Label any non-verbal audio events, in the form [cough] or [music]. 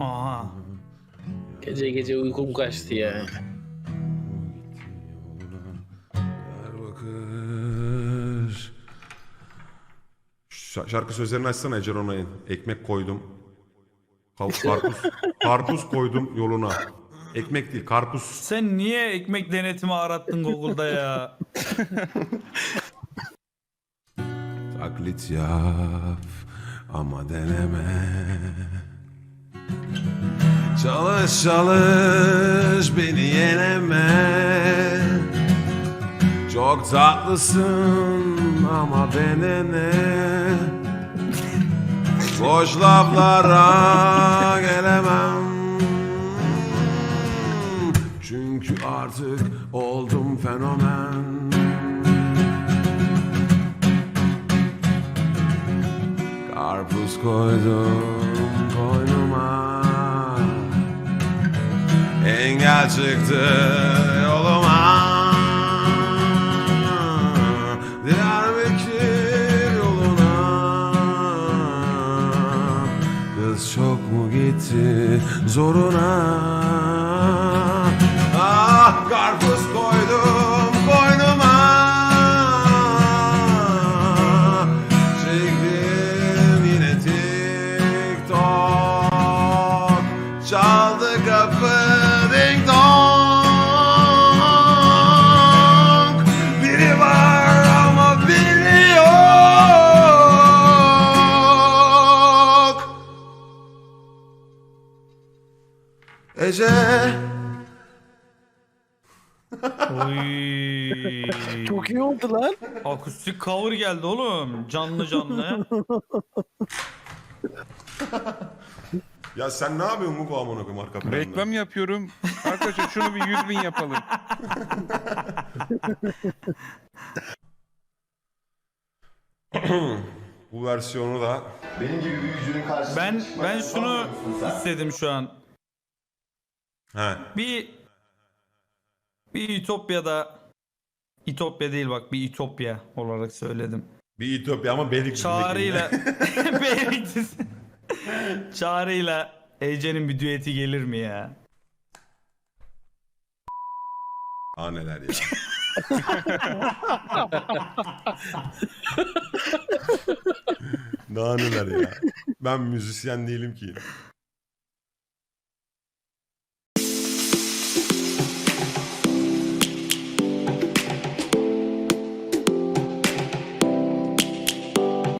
Aha. Gece gece uykum kaçtı ya. Diyarbakır. Ş- Şarkı sözlerini açsana Ece Ronay'ın. Ekmek koydum. [laughs] Karpuz, karpuz koydum yoluna. Ekmek değil karpuz. Sen niye ekmek denetimi arattın Google'da ya? Taklit yap ama deneme. Çalış çalış beni yeneme. Çok tatlısın ama denene. Boş laflara gelemem. Çünkü artık oldum fenomen. Karpuz koydum Engel çıktı yoluma. Diyarbakır yoluna. Kız çok mu gitti zoruna? Ah karpuz koydum koynuma. Çektim yine TikTok Çaldı kapı Ece Oy. Çok iyi oldu lan. Akustik cover geldi oğlum. Canlı canlı. Ya sen ne yapıyorsun Mugo amına koyayım arka planda? Reklam yapıyorum. Arkadaşlar şunu bir 100 bin yapalım. Bu versiyonu da Benim gibi bir yüzünün karşısına Ben ben şunu istedim şu an. He. Bir bir Ütopya'da İtopya değil bak bir Ütopya olarak söyledim. Bir Ütopya ama Beylikdüzü'ndeki. Çağrı'yla [laughs] [laughs] Beylikdüzü. Çağrı'yla Ece'nin bir düeti gelir mi ya? Aa neler ya. [laughs] Daha neler ya. Ben müzisyen değilim ki.